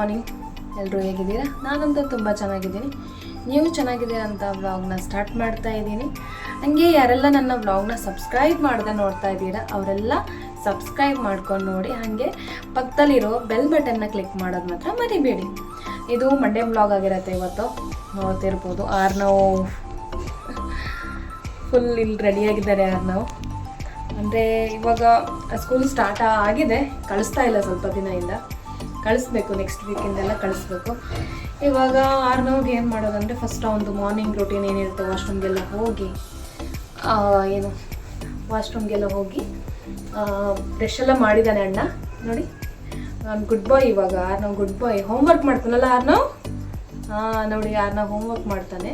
Morning. ಎಲ್ಲರೂ ಹೇಗಿದ್ದೀರಾ? ನಾನಂತೂ ತುಂಬ ಚೆನ್ನಾಗಿದ್ದೀನಿ. ನೀವು ಚೆನ್ನಾಗಿದ್ದೀರಾ ಅಂತ ವ್ಲಾಗ್ನ ಸ್ಟಾರ್ಟ್ ಮಾಡ್ತಾ ಇದ್ದೀನಿ. ಹಂಗೆ ಯಾರೆಲ್ಲ ನನ್ನ ವ್ಲಾಗ್ನ ಸಬ್ಸ್ಕ್ರೈಬ್ ಮಾಡದೆ ನೋಡ್ತಾ ಇದ್ದೀರಾ, ಅವರೆಲ್ಲ ಸಬ್ಸ್ಕ್ರೈಬ್ ಮಾಡ್ಕೊಂಡು ನೋಡಿ, ಹಾಗೆ ಪಕ್ಕದಲ್ಲಿರೋ ಬೆಲ್ ಬಟನ್ನ ಕ್ಲಿಕ್ ಮಾಡೋದು ಮಾತ್ರ ಮರಿಬೇಡಿ. ಇದು ಮಂಡೇ ವ್ಲಾಗ್ ಆಗಿರತ್ತೆ ಇವತ್ತು. ನೋಡ್ತಿರ್ಬೋದು ಆರು ನಾವು ಫುಲ್ ಇಲ್ಲಿ ರೆಡಿಯಾಗಿದ್ದಾರೆ ಯಾರು ನಾವು ಅಂದರೆ ಇವಾಗ ಸ್ಕೂಲ್ ಸ್ಟಾರ್ಟ್ ಆಗಿದೆ. ಕಳಿಸ್ತಾ ಇಲ್ಲ ಸ್ವಲ್ಪ ದಿನದಿಂದ. ಕಳಿಸ್ಬೇಕು ನೆಕ್ಸ್ಟ್ ವೀಕಿಂದೆಲ್ಲ ಕಳಿಸ್ಬೇಕು. ಇವಾಗ ಆರ್ನವ್ಗೆ ಏನು ಮಾಡೋದಂದರೆ ಫಸ್ಟ್ ಒಂದು ಮಾರ್ನಿಂಗ್ ರೂಟೀನ್ ಏನಿರುತ್ತೆ ವಾಶ್ರೂಮ್ಗೆಲ್ಲ ಹೋಗಿ ಏನು ವಾಶ್ರೂಮ್ಗೆಲ್ಲ ಹೋಗಿ ಬ್ರಷ್ ಎಲ್ಲ ಮಾಡಿದ್ದಾನೆ ಅಣ್ಣ, ನೋಡಿ. ನಾನು ಗುಡ್ ಬಾಯ್ ಇವಾಗ ಆರ್ನವ್ ಗುಡ್ ಬಾಯ್ ಹೋಮ್ವರ್ಕ್ ಮಾಡ್ತಾನಲ್ಲ ಆರ್ನವ್ ಹಾಂ ನೋಡಿ ಯಾರನ್ನ ಹೋಮ್ವರ್ಕ್ ಮಾಡ್ತಾನೆ.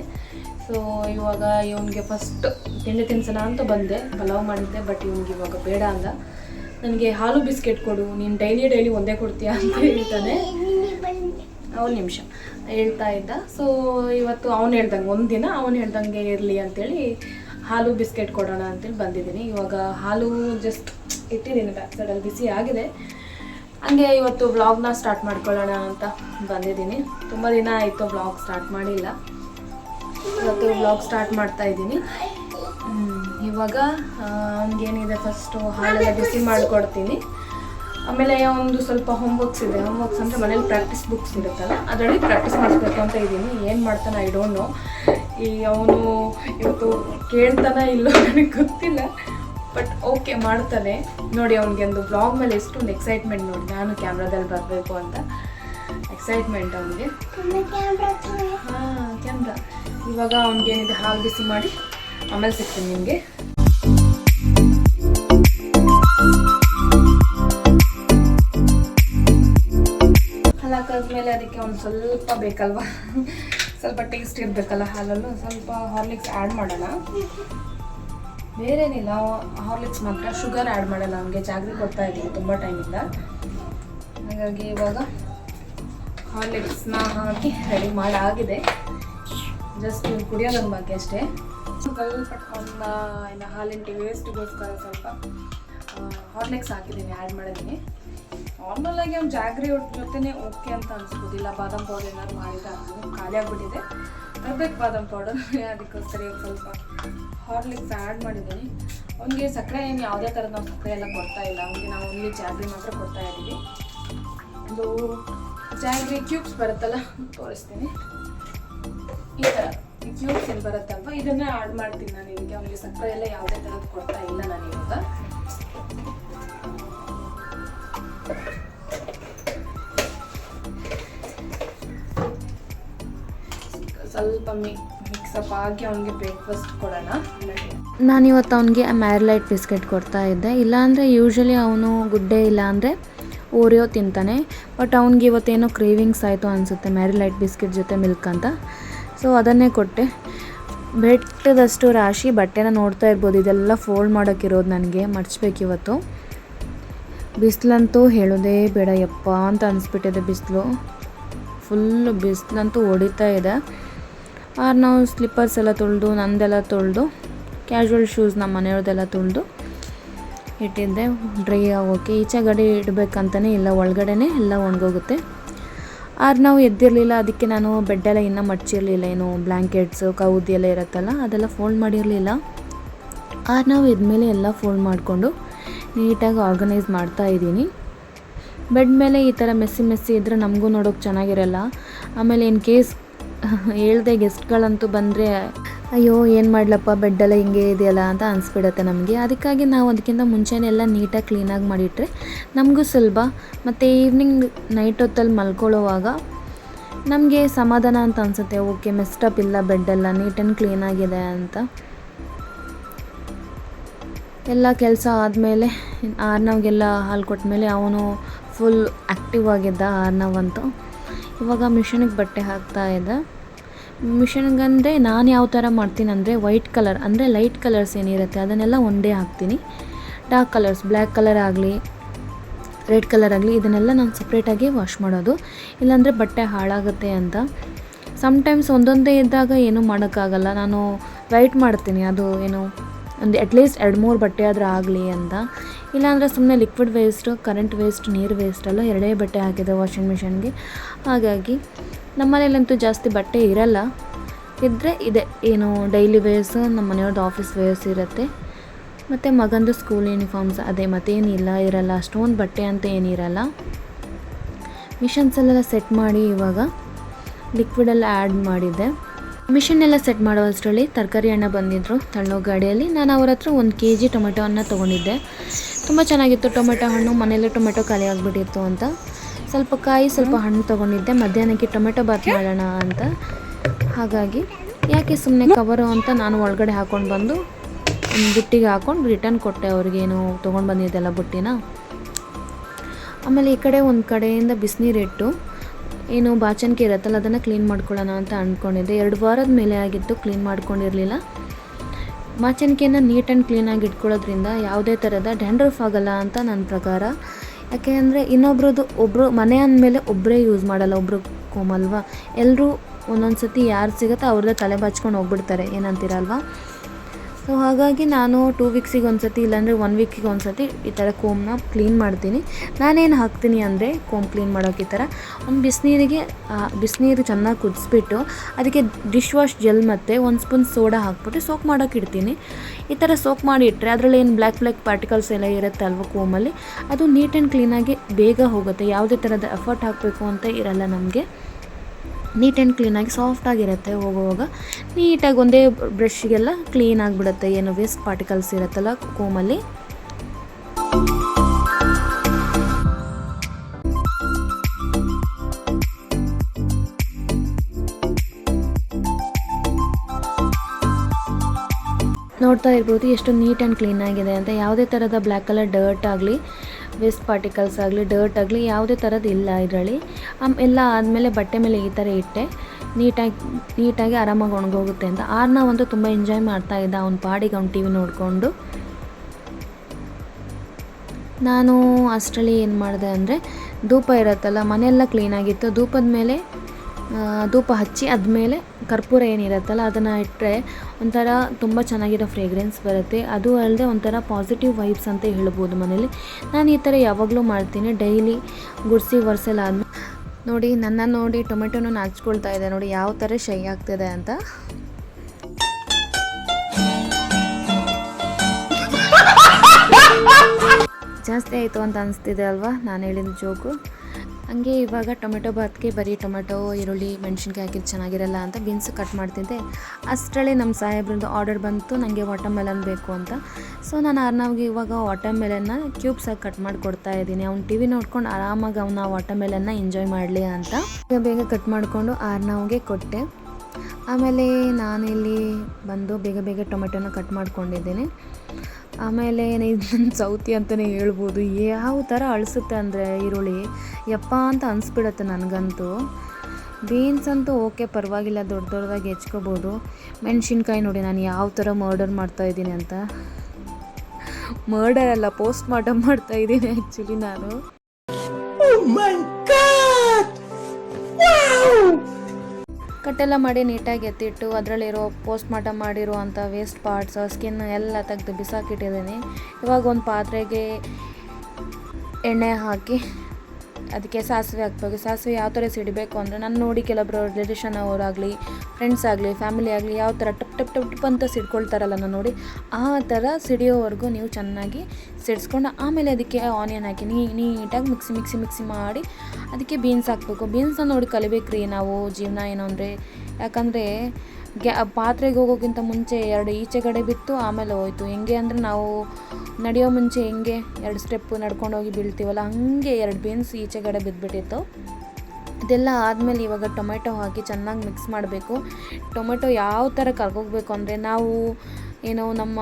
ಸೊ ಇವಾಗ ಇವನಿಗೆ ಫಸ್ಟ್ ತಿಂಡಿ ತಿನ್ಸೋಣ ಅಂತ ಬಂದೆ. ಪಲಾವ್ ಮಾಡಿದ್ದೆ ಬಟ್ ಇವನಿಗೆ ಇವಾಗ ಬೇಡ ಅಂದ. ನನಗೆ ಹಾಲು ಬಿಸ್ಕೆಟ್ ಕೊಡು ನೀನು ಡೈಲಿ ಡೈಲಿ ಒಂದೇ ಕೊಡ್ತೀಯ ಅಂತ ಹೇಳ್ತಾನೆ. ಒಂದು ನಿಮಿಷ ಹೇಳ್ತಾ ಇದ್ದ. ಸೊ ಇವತ್ತು ಅವ್ನು ಹೇಳ್ದಂಗೆ ಒಂದು ದಿನ ಅವ್ನು ಹೇಳ್ದಂಗೆ ಇರಲಿ ಅಂತೇಳಿ ಹಾಲು ಬಿಸ್ಕೆಟ್ ಕೊಡೋಣ ಅಂತೇಳಿ ಬಂದಿದ್ದೀನಿ. ಇವಾಗ ಹಾಲು ಜಸ್ಟ್ ಇಟ್ಟಿದ್ದೀನಿ ಬ್ಯಾಕ್ ಸೈಡಲ್ಲಿ ಬಿಸಿ ಆಗಿದೆ. ಹಂಗೆ ಇವತ್ತು ವ್ಲಾಗ್ನ ಸ್ಟಾರ್ಟ್ ಮಾಡ್ಕೊಳ್ಳೋಣ ಅಂತ ಬಂದಿದ್ದೀನಿ. ತುಂಬ ದಿನ ಆಯಿತು ವ್ಲಾಗ್ ಸ್ಟಾರ್ಟ್ ಮಾಡಿಲ್ಲ. ಇವತ್ತು ವ್ಲಾಗ್ ಸ್ಟಾರ್ಟ್ ಮಾಡ್ತಾ ಇದ್ದೀನಿ. ಇವಾಗ ಅವ್ನಿಗೇನಿದೆ ಫಸ್ಟು ಹಾಲೆಲ್ಲ ಬಿಸಿ ಮಾಡಿಕೊಡ್ತೀನಿ. ಆಮೇಲೆ ಒಂದು ಸ್ವಲ್ಪ ಹೋಮ್ವರ್ಕ್ಸ್ ಇದೆ. ಹೋಮ್ವರ್ಕ್ಸ್ ಅಂದರೆ ಮನೇಲಿ ಪ್ರಾಕ್ಟೀಸ್ ಬುಕ್ಸ್ ಇರುತ್ತಲ್ಲ ಅದರಲ್ಲಿ ಪ್ರಾಕ್ಟೀಸ್ ಮಾಡಿಸ್ಬೇಕು ಅಂತ ಇದ್ದೀನಿ. ಏನು ಮಾಡ್ತಾನೆ ಐ ಡೋಂಟ್ ನೋ ಈ ಅವನು ಇವತ್ತು ಕೇಳ್ತಾನೆ ಇಲ್ಲೋ ನನಗೆ ಗೊತ್ತಿಲ್ಲ. ಬಟ್ ಓಕೆ ಮಾಡ್ತಾನೆ. ನೋಡಿ ಅವ್ನಿಗೆ ಒಂದು ಬ್ಲಾಗ್ ಮೇಲೆ ಎಷ್ಟೊಂದು ಎಕ್ಸೈಟ್ಮೆಂಟ್ ನೋಡಿ. ನಾನು ಕ್ಯಾಮ್ರಾದಲ್ಲಿ ಬರಬೇಕು ಅಂತ. ಎಕ್ಸೈಟ್ಮೆಂಟ್ ಅವನಿಗೆ. ಹಾಂ ಕ್ಯಾಮ್ರಾ ಇವಾಗ ಅವ್ನಿಗೆ ಏನಿದೆ ಹಾಲು ಬಿಸಿ ಮಾಡಿ ಆಮೇಲೆ ಸಿಗ್ತೀನಿ ನಿಮಗೆ. ಮೇಲೆ ಅದಕ್ಕೆ ಒಂದು ಸ್ವಲ್ಪ ಬೇಕಲ್ವಾ? ಸ್ವಲ್ಪ ಟೇಸ್ಟ್ ಇರಬೇಕಲ್ಲ ಹಾಲಲ್ಲೂ. ಸ್ವಲ್ಪ ಹಾರ್ಲಿಕ್ಸ್ ಆ್ಯಡ್ ಮಾಡೋಣ. ಬೇರೇನಿಲ್ಲ. ಹಾರ್ಲಿಕ್ಸ್ ಮಾತ್ರ ಶುಗರ್ ಆ್ಯಡ್ ಮಾಡಲ್ಲ ಅವನಿಗೆ ಜಾಗ್ರಿ ಕೊಡ್ತಾ ಇದ್ದೀವಿ ತುಂಬ ಟೈಮಿಂದ ಹಾಗಾಗಿ ಇವಾಗ ಹಾರ್ಲಿಕ್ಸ್ನ ಹಾಕಿ ರೆಡಿ ಮಾಡಾಗಿದೆ. ಜಸ್ಟ್ ನೀವು ಬಾಕಿ ಅಷ್ಟೇ. ಒಂದು ಇನ್ನು ಹಾಲಿನ ವೇಸ್ಟ್ಗೋಸ್ಕರ ಸ್ವಲ್ಪ ಹಾರ್ಲಿಕ್ಸ್ ಹಾಕಿದ್ದೀನಿ ಆ್ಯಡ್ ಮಾಡಿದ್ದೀನಿ. ನಾರ್ಮಲ್ ಆಗಿ ಅವ್ನು ಜಾಗ್ರಿ ಜೊತೆನೇ ಓಕೆ ಅಂತ ಅನ್ಸ್ಬೋದಿಲ್ಲ. ಬಾದಾಮ್ ಪೌಡರ್ ಏನಾದ್ರು ಮಾಡಿದ್ರೆ ಅದು ಖಾಲಿ ಆಗ್ಬಿಟ್ಟಿದೆ. ತರಬೇಕು ಬಾದಾಮ್ ಪೌಡರ್ ಅದಕ್ಕೋಸ್ಕರ ಇವಾಗ ಸ್ವಲ್ಪ ಹಾರ್ಲಿಕ್ಸ್ ಆ್ಯಡ್ ಮಾಡಿದ್ದೀನಿ. ಅವನಿಗೆ ಸಕ್ಕರೆ ಏನು ಯಾವುದೇ ಥರದ ನಾವು ಸಕ್ಕರೆ ಎಲ್ಲ ಕೊಡ್ತಾ ಇಲ್ಲ. ಅವನಿಗೆ ನಾವು ಓನ್ಲಿ ಜಾಗ್ರಿ ಮಾತ್ರ ಕೊಡ್ತಾ ಇದ್ದೀವಿ ಒಂದು ಜಾಗ್ರಿ ಕ್ಯೂಬ್ಸ್ ಬರುತ್ತಲ್ಲ, ತೋರಿಸ್ತೀನಿ. ಈ ಥರ ಕ್ಯೂಬ್ಸ್ ಏನು ಬರುತ್ತಲ್ವ? ಇದನ್ನೇ ಆಡ್ ಮಾಡ್ತೀನಿ ನಾನು ಇದಕ್ಕೆ. ಅವನಿಗೆ ಸಕ್ಕರೆ ಎಲ್ಲ ಯಾವುದೇ ಥರದ್ದು ಕೊಡ್ತಾ ಇಲ್ಲ ನಾನು ಇವಾಗ. ಸ್ವಲ್ಪ ಮಿಕ್ಸಪ್ ಆಗಿ ಅವನಿಗೆ ಬ್ರೇಕ್ಫಾಸ್ಟ್ ಕೊಡೋಣ. ನಾನಿವತ್ತು ಅವನಿಗೆ ಮ್ಯಾರಿಲೈಟ್ ಬಿಸ್ಕೆಟ್ ಕೊಡ್ತಾ ಇದ್ದೆ. ಇಲ್ಲಾಂದರೆ ಯೂಶ್ವಲಿ ಅವನು ಗುಡ್ಡೆ ಇಲ್ಲ ಅಂದರೆ ಓರಿಯೋ ತಿಂತಾನೆ. ಬಟ್ ಅವನಿಗೆ ಇವತ್ತೇನೋ ಕ್ರೇವಿಂಗ್ಸ್ ಆಯಿತು ಅನಿಸುತ್ತೆ ಮ್ಯಾರಿಲೈಟ್ ಬಿಸ್ಕೆಟ್ ಜೊತೆ ಮಿಲ್ಕ್ ಅಂತ. ಸೊ ಅದನ್ನೇ ಕೊಟ್ಟೆ. ಬೆಟ್ಟದಷ್ಟು ರಾಶಿ ಬಟ್ಟೆನ ನೋಡ್ತಾ ಇರ್ಬೋದು. ಇದೆಲ್ಲ ಫೋಲ್ಡ್ ಮಾಡೋಕ್ಕಿರೋದು ನನಗೆ. ಮರ್ಚ್ಬೇಕು ಇವತ್ತು ಬಿಸಿಲಂತೂ ಹೇಳೋದೇ ಬೇಡ. ಯಪ್ಪ ಅಂತ ಅನಿಸ್ಬಿಟ್ಟಿದೆ ಬಿಸಿಲು. ಫುಲ್ಲು ಬಿಸಿಲಂತೂ ಹೊಡಿತಾ ಇದೆ. ಆರು ನಾವು ಸ್ಲಿಪ್ಪರ್ಸ್ ಎಲ್ಲ ತೊಳೆದು, ನಂದೆಲ್ಲ ತೊಳೆದು ಕ್ಯಾಶುವಲ್ ಶೂಸ್ ನಮ್ಮ ಮನೆಯವ್ರದ್ದೆಲ್ಲ ತೊಳೆದು ಇಟ್ಟಿದ್ದೆ. ಡ್ರೈ ಆಗೋಕೆ ಈಚೆ ಗಡಿ ಇಡಬೇಕಂತಲೇ ಇಲ್ಲ. ಒಳಗಡೆನೇ ಎಲ್ಲ ಒಣಗೋಗುತ್ತೆ. ಆರು ನಾವು ಎದ್ದಿರಲಿಲ್ಲ, ಅದಕ್ಕೆ ನಾನು ಬೆಡ್ಡೆಲ್ಲ ಇನ್ನೂ ಮಡ್ಚಿರಲಿಲ್ಲ, ಏನು ಬ್ಲ್ಯಾಂಕೆಟ್ಸು ಕೌದಿ ಎಲ್ಲ ಇರುತ್ತಲ್ಲ, ಅದೆಲ್ಲ ಫೋಲ್ಡ್ ಮಾಡಿರಲಿಲ್ಲ. ಆರು ನಾವು ಎದ್ಮೇಲೆ ಎಲ್ಲ ಫೋಲ್ಡ್ ಮಾಡಿಕೊಂಡು ನೀಟಾಗಿ ಆರ್ಗನೈಸ್ ಮಾಡ್ತಾ ಇದ್ದೀನಿ. ಬೆಡ್ ಮೇಲೆ ಈ ಥರ ಮೆಸ್ಸಿ ಮೆಸ್ಸಿ ಇದ್ದರೆ ನಮಗೂ ನೋಡೋಕೆ ಚೆನ್ನಾಗಿರಲ್ಲ. ಆಮೇಲೆ ಇನ್ ಕೇಸ್ ಹೇಳ್ದೆ ಗೆಸ್ಟ್ಗಳಂತೂ ಬಂದರೆ ಅಯ್ಯೋ, ಏನು ಮಾಡ್ಲಪ್ಪ, ಬೆಡ್ಡೆಲ್ಲ ಹಿಂಗೆ ಇದೆಯಲ್ಲ ಅಂತ ಅನಿಸ್ಬಿಡತ್ತೆ ನಮಗೆ. ಅದಕ್ಕಾಗಿ ನಾವು ಅದಕ್ಕಿಂತ ಮುಂಚೆನೇ ಎಲ್ಲ ನೀಟಾಗಿ ಕ್ಲೀನಾಗಿ ಮಾಡಿಟ್ರೆ ನಮಗೂ ಸುಲಭ. ಮತ್ತು ಈವ್ನಿಂಗ್ ನೈಟ್ ಹೊತ್ತಲ್ಲಿ ಮಲ್ಕೊಳ್ಳೋವಾಗ ನಮಗೆ ಸಮಾಧಾನ ಅಂತ ಅನಿಸುತ್ತೆ. ಓಕೆ ಮೆಸ್ಟಪ್ ಇಲ್ಲ ಬೆಡ್ಡೆಲ್ಲ ನೀಟ್ ಆ್ಯಂಡ್ ಕ್ಲೀನಾಗಿದೆ ಅಂತ. ಎಲ್ಲ ಕೆಲಸ ಆದಮೇಲೆ, ಆರ್ನವ್ಗೆಲ್ಲ ಹಾಲು ಕೊಟ್ಟಮೇಲೆ ಅವನು ಫುಲ್ ಆ್ಯಕ್ಟಿವ್ ಆಗಿದ್ದ ಆರ್ನವಂತೂ ಇವಾಗ ಮಿಷನಿಗೆ ಬಟ್ಟೆ ಹಾಕ್ತಾ ಇದ್ದ. ಮಿಷನ್ಗಂದರೆ ನಾನು ಯಾವ ಥರ ಮಾಡ್ತೀನಿ ಅಂದರೆ ವೈಟ್ ಕಲರ್, ಅಂದರೆ ಲೈಟ್ ಕಲರ್ಸ್ ಏನಿರುತ್ತೆ ಅದನ್ನೆಲ್ಲ ಒಂದೇ ಹಾಕ್ತೀನಿ. ಡಾರ್ಕ್ ಕಲರ್ಸ್ ಬ್ಲ್ಯಾಕ್ ಕಲರ್ ಆಗಲಿ, ರೆಡ್ ಕಲರ್ ಆಗಲಿ, ಇದನ್ನೆಲ್ಲ ನಾನು ಸಪ್ರೇಟಾಗಿ ವಾಶ್ ಮಾಡೋದು. ಇಲ್ಲಾಂದರೆ ಬಟ್ಟೆ ಹಾಳಾಗುತ್ತೆ ಅಂತ. ಸಮ್ಟೈಮ್ಸ್ ಒಂದೊಂದೇ ಇದ್ದಾಗ ಏನೂ ಮಾಡೋಕ್ಕಾಗಲ್ಲ. ನಾನು ವೈಟ್ ಮಾಡ್ತೀನಿ, ಅದು ಏನು ಒಂದು ಅಟ್ಲೀಸ್ಟ್ ಎರಡು ಮೂರು ಬಟ್ಟೆ ಆದರೂ ಆಗಲಿ ಅಂತ. ಇಲ್ಲಾಂದರೆ ಸುಮ್ಮನೆ ಲಿಕ್ವಿಡ್ ವೇಸ್ಟು ಕರೆಂಟ್ ವೇಸ್ಟ್ ನೀರು ವೇಸ್ಟ್ ಎಲ್ಲ ಎರಡೇ ಬಟ್ಟೆ ಹಾಕಿದೆ ವಾಷಿಂಗ್ ಮಿಷಿನ್ಗೆ ಹಾಗಾಗಿ ನಮ್ಮನೇಲಂತೂ ಜಾಸ್ತಿ ಬಟ್ಟೆ ಇರಲ್ಲ. ಇದ್ದರೆ ಇದೆ, ಏನು ಡೈಲಿ ವೇರ್ಸು ನಮ್ಮ ಮನೆಯವ್ರದ್ದು ಆಫೀಸ್ ವೇರ್ಸ್ ಇರುತ್ತೆ. ಮತ್ತು ಮಗಂದು ಸ್ಕೂಲ್ ಯೂನಿಫಾರ್ಮ್ಸ್ ಅದೇ ಮತ್ತೇನಿಲ್ಲ ಇರಲ್ಲ. ಅಷ್ಟೊಂದು ಬಟ್ಟೆ ಅಂತ ಏನಿರಲ್ಲ ಮಿಷನ್ಸಲ್ಲೆಲ್ಲ ಸೆಟ್ ಮಾಡಿ ಇವಾಗ ಲಿಕ್ವಿಡೆಲ್ಲ ಆ್ಯಡ್ ಮಾಡಿದ್ದೆ ಮಿಷನ್ ಎಲ್ಲ ಸೆಟ್ ಮಾಡೋ ಅಷ್ಟರಲ್ಲಿ ತರಕಾರಿ ಅಣ್ಣ ಬಂದಿದ್ದರು ತಳ್ಳೋ ಗಾಡಿಯಲ್ಲಿ. ನಾನು ಅವ್ರ ಹತ್ರ ಒಂದು ಕೆ ಜಿ ಟೊಮೆಟೊ ಹಣ್ಣು ತೊಗೊಂಡಿದ್ದೆ. ತುಂಬ ಚೆನ್ನಾಗಿತ್ತು. ಟೊಮೆಟೊ ಹಣ್ಣು ಮನೇಲಿ ಟೊಮೆಟೊ ಖಾಲಿ ಆಗಿಬಿಟ್ಟಿತ್ತು ಅಂತ. ಸ್ವಲ್ಪ ಕಾಯಿ, ಸ್ವಲ್ಪ ಹಣ್ಣು ತೊಗೊಂಡಿದ್ದೆ. ಮಧ್ಯಾಹ್ನಕ್ಕೆ ಟೊಮೆಟೊ ಬಾತ್ ಮಾಡೋಣ ಅಂತ. ಹಾಗಾಗಿ ಯಾಕೆ ಸುಮ್ಮನೆ ಕವರು ಅಂತ ನಾನು ಒಳಗಡೆ ಹಾಕ್ಕೊಂಡು ಬಂದು ಒಂದು ಬುಟ್ಟಿಗೆ ಹಾಕ್ಕೊಂಡು ರಿಟರ್ನ್ ಕೊಟ್ಟೆ ಅವ್ರಿಗೇನು ತೊಗೊಂಡು ಬಂದಿದ್ದೆಲ್ಲ ಬುಟ್ಟಿನ. ಆಮೇಲೆ ಈ ಕಡೆ ಒಂದು ಕಡೆಯಿಂದ ಬಿಸಿನೀರಿಟ್ಟು ಏನು ಬಾಚಣಿಕೆ ಇರುತ್ತಲ್ಲ ಅದನ್ನು ಕ್ಲೀನ್ ಮಾಡ್ಕೊಳ್ಳೋಣ ಅಂತ ಅಂದ್ಕೊಂಡಿದ್ದೆ ಎರಡು ವಾರದ ಮೇಲೆ ಆಗಿತ್ತು ಕ್ಲೀನ್ ಮಾಡ್ಕೊಂಡಿರಲಿಲ್ಲ. ಬಾಚಣಿಕೆಯನ್ನು ನೀಟ್ ಆ್ಯಂಡ್ ಕ್ಲೀನಾಗಿ ಇಟ್ಕೊಳ್ಳೋದ್ರಿಂದ ಯಾವುದೇ ಥರದ ಡ್ಯಾಂಡ್ರಫ್ ಆಗಲ್ಲ ಅಂತ ನನ್ನ ಪ್ರಕಾರ. ಯಾಕೆ ಅಂದರೆ ಇನ್ನೊಬ್ರದ್ದು ಒಬ್ಬರು ಮನೆ ಅಂದಮೇಲೆ ಒಬ್ಬರೇ ಯೂಸ್ ಮಾಡಲ್ಲ ಒಬ್ಬರು ಕೋಮಲ್ವಾ? ಎಲ್ಲರೂ ಒಂದೊಂದು ಸತಿ ಯಾರು ಸಿಗುತ್ತೋ ಅವ್ರದ್ದೇ ತಲೆ ಬಾಚ್ಕೊಂಡು ಹೋಗ್ಬಿಡ್ತಾರೆ, ಏನಂತೀರಲ್ವಾ? ಸೊ ಹಾಗಾಗಿ ನಾನು ಟೂ ವೀಕ್ಸಿಗೆ ಒಂದು ಸತಿ ಇಲ್ಲಾಂದರೆ ಒನ್ ವೀಕಿಗೆ ಒಂದು ಸತಿ ಈ ಥರ ಕೋಮ್ನ ಕ್ಲೀನ್ ಮಾಡ್ತೀನಿ. ನಾನೇನು ಹಾಕ್ತೀನಿ ಅಂದರೆ ಕೋಮ್ ಕ್ಲೀನ್ ಮಾಡೋಕೆ ಈ ಥರ ಒಂದು ಬಿಸಿನೀರಿಗೆ ಬಿಸಿನೀರು ಚೆನ್ನಾಗಿ ಕುದಿಸ್ಬಿಟ್ಟು ಅದಕ್ಕೆ ಡಿಶ್ ವಾಶ್ ಜೆಲ್ ಮತ್ತು ಒಂದು ಸ್ಪೂನ್ ಸೋಡಾ ಹಾಕ್ಬಿಟ್ಟು ಸೋಕ್ ಮಾಡೋಕೆ ಇಡ್ತೀನಿ. ಈ ಥರ ಸೋಕ್ ಮಾಡಿ ಇಟ್ಟರೆ ಅದರಲ್ಲಿ ಏನು ಬ್ಲ್ಯಾಕ್ ಬ್ಲ್ಯಾಕ್ ಪಾರ್ಟಿಕಲ್ಸ್ ಎಲ್ಲ ಇರುತ್ತೆ ಅಲ್ವ ಕೋಮಲ್ಲಿ ಅದು ನೀಟ್ ಆ್ಯಂಡ್ ಕ್ಲೀನಾಗಿ ಬೇಗ ಹೋಗುತ್ತೆ. ಯಾವುದೇ ಥರದ ಎಫರ್ಟ್ ಹಾಕಬೇಕು ಅಂತ ಇರಲ್ಲ ನಮಗೆ. ನೀಟ್ ಆ್ಯಂಡ್ ಕ್ಲೀನಾಗಿ ಸಾಫ್ಟಾಗಿರುತ್ತೆ ಹೋಗುವಾಗ. ನೀಟಾಗಿ ಒಂದೇ ಬ್ರಷ್ಗೆಲ್ಲ ಕ್ಲೀನ್ ಆಗಿಬಿಡುತ್ತೆ. ಏನು ವೇಸ್ಟ್ ಪಾರ್ಟಿಕಲ್ಸ್ ಇರುತ್ತಲ್ಲ ಕೋಮಲ್ಲಿ. ನೋಡ್ತಾ ಇರ್ಬೋದು ಎಷ್ಟು ನೀಟ್ ಆ್ಯಂಡ್ ಕ್ಲೀನ್ ಆಗಿದೆ ಅಂತ. ಯಾವುದೇ ಥರದ ಬ್ಲ್ಯಾಕ್ ಕಲರ್ ಡರ್ಟ್ ಆಗಲಿ ವೇಸ್ಟ್ ಪಾರ್ಟಿಕಲ್ಸ್ ಆಗಲಿ ಡರ್ಟ್ ಆಗಲಿ ಯಾವುದೇ ಥರದ್ದು ಇಲ್ಲ ಇದರಲ್ಲಿ. ಎಲ್ಲ ಆದಮೇಲೆ ಬಟ್ಟೆ ಮೇಲೆ ಈ ಥರ ಇಟ್ಟೆ. ನೀಟಾಗಿ ನೀಟಾಗಿ ಆರಾಮಾಗಿ ಒಣಗೋಗುತ್ತೆ ಅಂತ. ಆರ್ನ ಒಂದು ತುಂಬ ಎಂಜಾಯ್ ಮಾಡ್ತಾ ಇದ್ದ ಅವ್ನ ಪಾಡಿಗೆ ಅವ್ನು ಟಿ ವಿ ನೋಡಿಕೊಂಡು. ನಾನು ಅಷ್ಟರಲ್ಲಿ ಏನು ಮಾಡಿದೆ ಅಂದರೆ, ಧೂಪ ಇರುತ್ತಲ್ಲ, ಮನೆಯೆಲ್ಲ ಕ್ಲೀನಾಗಿತ್ತು ಧೂಪದ ಮೇಲೆ ಧೂಪ ಹಚ್ಚಿ ಆದಮೇಲೆ ಕರ್ಪೂರ ಏನಿರುತ್ತಲ್ಲ, ಅದನ್ನು ಇಟ್ಟರೆ ಒಂಥರ ತುಂಬ ಚೆನ್ನಾಗಿರೋ ಫ್ರೇಗ್ರೆನ್ಸ್ ಬರುತ್ತೆ. ಅದು ಅಲ್ಲದೆ ಒಂಥರ ಪಾಸಿಟಿವ್ ವೈಬ್ಸ್ ಅಂತ ಹೇಳ್ಬೋದು ಮನೇಲಿ. ನಾನು ಈ ಥರ ಯಾವಾಗಲೂ ಮಾಡ್ತೀನಿ. ಡೈಲಿ ಗುಡಿಸಿ ವರ್ಸೆಲ್ಲ ಆದ್ಮೇಲೆ ನೋಡಿ, ನನ್ನ ನೋಡಿ ಟೊಮೆಟೊನೂ ನಾಚ್ಕೊಳ್ತಾ ಇದೆ ನೋಡಿ, ಯಾವ ಥರ ಶೈ ಆಗ್ತಿದೆ ಅಂತ. ಜಾಸ್ತಿ ಆಯಿತು ಅಂತ ಅನಿಸ್ತಿದೆ ಅಲ್ವಾ? ನಾನು ಹೇಳಿದ ಜೋಕು ಹಂಗೆ ಇವಾಗ ಟೊಮೆಟೊ ಭಾತ್ಗೆ ಬರೀ ಟೊಮೆಟೊ, ಈರುಳ್ಳಿ, ಮೆಣಸಿನ್ಕಾಯಿ ಹಾಕಿದ್ರೆ ಚೆನ್ನಾಗಿರಲ್ಲ ಅಂತ ಬೀನ್ಸ್ ಕಟ್ ಮಾಡ್ತಿದ್ದೆ. ಅಷ್ಟರಲ್ಲಿ ನಮ್ಮ ಸಾಹೇಬ್ರದ್ದು ಆರ್ಡರ್ ಬಂತು ನನಗೆ ವಾಟರ್ಮೆಲನ್ ಬೇಕು ಅಂತ. ಸೊ ನಾನು ಅರ್ನವ್ಗೆ ಇವಾಗ ವಾಟರ್ಮೆಲನ್ನ ಕ್ಯೂಬ್ಸಾಗಿ ಕಟ್ ಮಾಡಿ ಕೊಡ್ತಾ ಇದ್ದೀನಿ. ಅವ್ನು ಟಿ ವಿ ನೋಡ್ಕೊಂಡು ಆರಾಮಾಗಿ ಅವನ ವಾಟರ್ಮೆಲನ್ನ ಎಂಜಾಯ್ ಮಾಡಲಿ ಅಂತ. ಬೇಗ ಬೇಗ ಕಟ್ ಮಾಡಿಕೊಂಡು ಆರ್ನವ್ಗೆ ಕೊಟ್ಟೆ. ಆಮೇಲೆ ನಾನಿಲ್ಲಿ ಬಂದು ಬೇಗ ಬೇಗ ಟೊಮೆಟೊನ ಕಟ್ ಮಾಡ್ಕೊಂಡಿದ್ದೀನಿ. ಆಮೇಲೆ ಇದು ನನ್ನ ಸೌತಿ ಅಂತಲೇ ಹೇಳ್ಬೋದು. ಯಾವ ಥರ ಅಳಿಸುತ್ತೆ ಅಂದರೆ ಈರುಳ್ಳಿ? ಯಪ್ಪ ಅಂತ ಅನಿಸ್ಬಿಡತ್ತೆ ನನಗಂತೂ. ಬೀನ್ಸ್ ಅಂತೂ ಓಕೆ, ಪರವಾಗಿಲ್ಲ, ದೊಡ್ಡ ದೊಡ್ಡದಾಗಿ ಹೆಚ್ಕೋಬೋದು. ಮೆಣಸಿನ್ಕಾಯಿ ನೋಡಿ, ನಾನು ಯಾವ ಥರ ಮರ್ಡರ್ ಮಾಡ್ತಾ ಇದ್ದೀನಿ ಅಂತ. ಮರ್ಡರ್ ಅಲ್ಲ ಪೋಸ್ಟ್ ಮಾರ್ಟಮ್ ಮಾಡ್ತಾ ಇದ್ದೀನಿ ಆ್ಯಕ್ಚುಲಿ ನಾನು. ಕಟ್ಟೆಲ್ಲ ಮಾಡಿ ನೀಟಾಗಿ ಎತ್ತಿಟ್ಟು ಅದರಲ್ಲಿರೋ ಪೋಸ್ಟ್ ಮಾರ್ಟಮ್ ಮಾಡಿರೋ ವೇಸ್ಟ್ ಪಾರ್ಟ್ಸ್ ಸ್ಕಿನ್ ಎಲ್ಲ ತೆಗೆದು ಬಿಸಾಕಿಟ್ಟಿದ್ದೀನಿ. ಇವಾಗ ಒಂದು ಪಾತ್ರೆಗೆ ಎಣ್ಣೆ ಹಾಕಿ ಅದಕ್ಕೆ ಸಾಸಿವೆ ಹಾಕ್ಬೇಕು ಸಾಸಿವೆ ಯಾವ ಥರ ಸಿಡಬೇಕು ಅಂದರೆ ನಾನು ನೋಡಿ ಕೆಲವೊಬ್ಬರು ರಿಲೇಷನ್ ಅವರಾಗಲಿ ಫ್ರೆಂಡ್ಸ್ ಆಗಲಿ ಫ್ಯಾಮಿಲಿ ಆಗಲಿ ಯಾವ ಥರ ಟಪ್ ಟಪ್ ಟಪ್ ಅಂತ ಸಿಡ್ಕೊಳ್ತಾರಲ್ಲ ನಾನು ನೋಡಿ, ಆ ಥರ ಸಿಡಿಯೋವರೆಗೂ ನೀವು ಚೆನ್ನಾಗಿ ಸಿಡಿಸ್ಕೊಂಡು ಆಮೇಲೆ ಅದಕ್ಕೆ ಆನಿಯನ್ ಹಾಕಿ ನೀಟಾಗಿ ಮಿಕ್ಸಿ ಮಿಕ್ಸಿ ಮಿಕ್ಸಿ ಮಾಡಿ ಅದಕ್ಕೆ ಬೀನ್ಸ್ ಹಾಕಬೇಕು. ಬೀನ್ಸ್ನ ನೋಡಿ ಕಲಿಬೇಕ್ರಿ ನಾವು ಜೀವನ ಏನು ಅಂದರೆ. ಯಾಕಂದರೆ ಗ್ಯಾ ಪಾತ್ರೆಗೆ ಹೋಗೋಕ್ಕಿಂತ ಮುಂಚೆ ಎರಡು ಈಚೆಗಡೆ ಬಿತ್ತು, ಆಮೇಲೆ ಹೋಯ್ತು. ಹೆಂಗೆ ಅಂದರೆ ನಾವು ನಡೆಯೋ ಮುಂಚೆ ಹೆಂಗೆ ಎರಡು ಸ್ಟೆಪ್ಪು ನಡ್ಕೊಂಡು ಹೋಗಿ ಬೀಳ್ತೀವಲ್ಲ, ಹಂಗೆ ಎರಡು ಬೀನ್ಸ್ ಈಚೆಗಡೆ ಬಿದ್ದುಬಿಟ್ಟಿತ್ತು ಇದೆಲ್ಲ ಆದಮೇಲೆ ಇವಾಗ ಟೊಮೆಟೊ ಹಾಕಿ ಚೆನ್ನಾಗಿ ಮಿಕ್ಸ್ ಮಾಡಬೇಕು. ಟೊಮೆಟೊ ಯಾವ ಥರ ಕರ್ಗೋಗ್ಬೇಕು ಅಂದರೆ ನಾವು ಏನೋ ನಮ್ಮ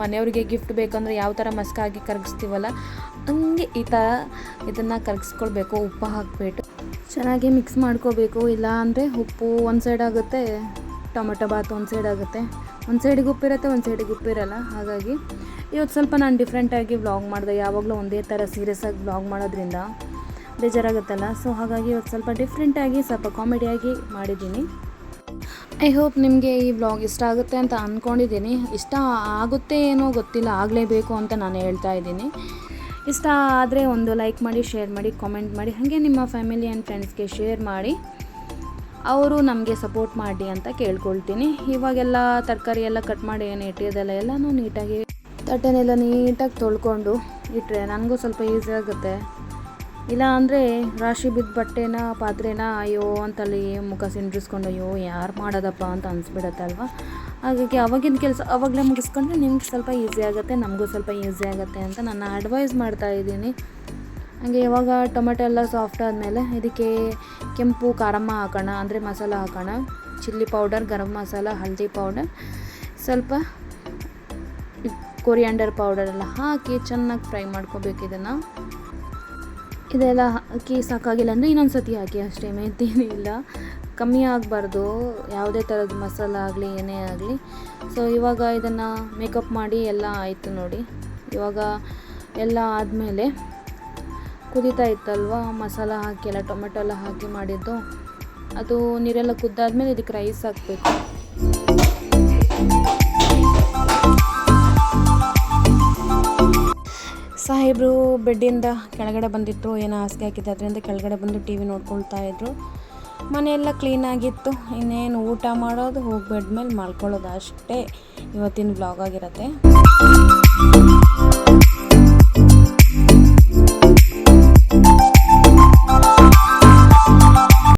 ಮನೆಯವ್ರಿಗೆ ಗಿಫ್ಟ್ ಬೇಕಂದ್ರೆ ಯಾವ ಥರ ಮಸ್ಕ ಹಾಕಿ ಕರಗಿಸ್ತೀವಲ್ಲ, ಹಂಗೆ ಈ ಥರ ಇದನ್ನು ಕರಗಿಸ್ಕೊಳ್ಬೇಕು. ಉಪ್ಪು ಹಾಕಿಬಿಟ್ಟು ಚೆನ್ನಾಗಿ ಮಿಕ್ಸ್ ಮಾಡ್ಕೋಬೇಕು. ಇಲ್ಲ ಅಂದರೆ ಉಪ್ಪು ಒಂದು ಸೈಡ್ ಆಗುತ್ತೆ. ಟೊಮೆಟೊ ಬಾತ್ ಒಂದು ಸೈಡ್ ಆಗುತ್ತೆ. ಒಂದು ಸೈಡಿಗೆ ಉಪ್ಪಿರುತ್ತೆ, ಒಂದು ಸೈಡಿಗೆ ಉಪ್ಪಿರಲ್ಲ. ಹಾಗಾಗಿ ಇವತ್ತು ಸ್ವಲ್ಪ ನಾನು ಡಿಫ್ರೆಂಟಾಗಿ ವ್ಲಾಗ್ ಮಾಡಿದೆ. ಯಾವಾಗಲೂ ಒಂದೇ ಥರ ಸೀರಿಯಸ್ ಆಗಿ ವ್ಲಾಗ್ ಮಾಡೋದ್ರಿಂದ ಬೇಜಾರಾಗುತ್ತಲ್ಲ. ಸೊ ಹಾಗಾಗಿ ಇವತ್ತು ಸ್ವಲ್ಪ ಡಿಫ್ರೆಂಟಾಗಿ ಸ್ವಲ್ಪ ಕಾಮಿಡಿಯಾಗಿ ಮಾಡಿದ್ದೀನಿ. ಐ ಹೋಪ್ ನಿಮಗೆ ಈ ವ್ಲಾಗ್ ಇಷ್ಟ ಆಗುತ್ತೆ ಅಂತ ಅಂದ್ಕೊಂಡಿದ್ದೀನಿ ಇಷ್ಟ ಆಗುತ್ತೆ ಏನೋ ಗೊತ್ತಿಲ್ಲ, ಆಗಲೇಬೇಕು ಅಂತ ನಾನು ಹೇಳ್ತಾ ಇದ್ದೀನಿ. ಇಷ್ಟ ಆದರೆ ಒಂದು ಲೈಕ್ ಮಾಡಿ ಶೇರ್ ಮಾಡಿ ಕಾಮೆಂಟ್ ಮಾಡಿ. ಹಾಗೆ ನಿಮ್ಮ ಫ್ಯಾಮಿಲಿ ಆ್ಯಂಡ್ ಫ್ರೆಂಡ್ಸ್ಗೆ ಶೇರ್ ಮಾಡಿ. ಅವರು ನಮಗೆ ಸಪೋರ್ಟ್ ಮಾಡಿ ಅಂತ ಕೇಳ್ಕೊಳ್ತೀನಿ. ಇವಾಗೆಲ್ಲ ತರಕಾರಿ ಎಲ್ಲ ಕಟ್ ಮಾಡಿ ಏನು ಇಟ್ಟಿದ್ದೆಲ್ಲ ಎಲ್ಲನೂ ನೀಟಾಗಿ ತಟ್ಟೆನೆಲ್ಲ ನೀಟಾಗಿ ತೊಳ್ಕೊಂಡು ಇಟ್ಟರೆ ನನಗೂ ಸ್ವಲ್ಪ ಈಸಿ ಆಗುತ್ತೆ. ಇಲ್ಲ ಅಂದರೆ ರಾಶಿ ಬಿದ್ದ ಬಟ್ಟೆನ, ಪಾತ್ರೆನ ಅಯ್ಯೋ ಅಂತಲ್ಲಿ ಮುಖ ಸಿಂಡ್ರಿಸ್ಕೊಂಡು ಅಯ್ಯೋ ಯಾರು ಮಾಡೋದಪ್ಪ ಅಂತ ಅಲ್ವಾ ಹಾಗಾಗಿ ಅವಾಗಿನ ಕೆಲಸ ಅವಾಗಲೇ ಮುಗಿಸ್ಕೊಂಡ್ರೆ ನಿಮ್ಗೆ ಸ್ವಲ್ಪ ಈಸಿ ಆಗುತ್ತೆ, ನಮಗೂ ಸ್ವಲ್ಪ ಈಸಿ ಆಗುತ್ತೆ ಅಂತ ನಾನು ಅಡ್ವೈಸ್ ಮಾಡ್ತಾ ಇದ್ದೀನಿ. ಹಾಗೆ ಇವಾಗ ಟೊಮೆಟೊ ಎಲ್ಲ ಸಾಫ್ಟ್ ಆದಮೇಲೆ ಇದಕ್ಕೆ ಕೆಂಪು, ಖಾರಮ್ಮ ಹಾಕೋಣ, ಅಂದರೆ ಮಸಾಲ ಹಾಕೋಣ. ಚಿಲ್ಲಿ ಪೌಡರ್ ಗರಂ ಮಸಾಲ ಹಳದಿ ಪೌಡರ್ ಸ್ವಲ್ಪ ಕೊರಿಯಾಂಡರ್ ಪೌಡರ್ ಎಲ್ಲ ಹಾಕಿ ಚೆನ್ನಾಗಿ ಫ್ರೈ ಮಾಡ್ಕೋಬೇಕು ಇದನ್ನು. ಇದೆಲ್ಲ ಹಾಕಿ ಸಾಕಾಗಿಲ್ಲ ಅಂದರೆ ಇನ್ನೊಂದು ಸತಿ ಹಾಕಿ, ಅಷ್ಟೇ ಮೇತೇನಿಲ್ಲ ಕಮ್ಮಿ ಆಗಬಾರ್ದು, ಯಾವುದೇ ಥರದ ಮಸಾಲ ಆಗಲಿ, ಏನೇ ಆಗಲಿ. ಸೊ ಇವಾಗ ಇದನ್ನು ಮೇಕಪ್ ಮಾಡಿ ಎಲ್ಲ ಆಯಿತು ನೋಡಿ. ಇವಾಗ ಎಲ್ಲ ಆದಮೇಲೆ ಕುದೀತಾ ಇತ್ತಲ್ವ? ಮಸಾಲ ಹಾಕಿ, ಎಲ್ಲ ಟೊಮೆಟೊ ಎಲ್ಲ ಹಾಕಿ ಮಾಡಿದ್ದು. ಅದು ನೀರೆಲ್ಲ ಕುದ್ದಾದ್ಮೇಲೆ ಇದಕ್ಕೆ ರೈಸ್ ಹಾಕಬೇಕು. ಸಾಹೇಬರು ಬೆಡ್ಡಿಂದ ಕೆಳಗಡೆ ಬಂದಿದ್ರು ಏನೋ ಹಾಸಿಗೆ ಹಾಕಿದ್ದೆ? ಅದರಿಂದ ಕೆಳಗಡೆ ಬಂದು ಟಿ ವಿ ನೋಡ್ಕೊಳ್ತಾ ಇದ್ರು. ಮನೆಯೆಲ್ಲ ಕ್ಲೀನಾಗಿತ್ತು ಇನ್ನೇನು ಊಟ ಮಾಡೋದು, ಹೋಗಿ ಬೆಡ್ ಮೇಲೆ ಮಾಡ್ಕೊಳ್ಳೋದು ಅಷ್ಟೇ. ಇವತ್ತಿನ ಬ್ಲಾಗ್ ಆಗಿರುತ್ತೆ.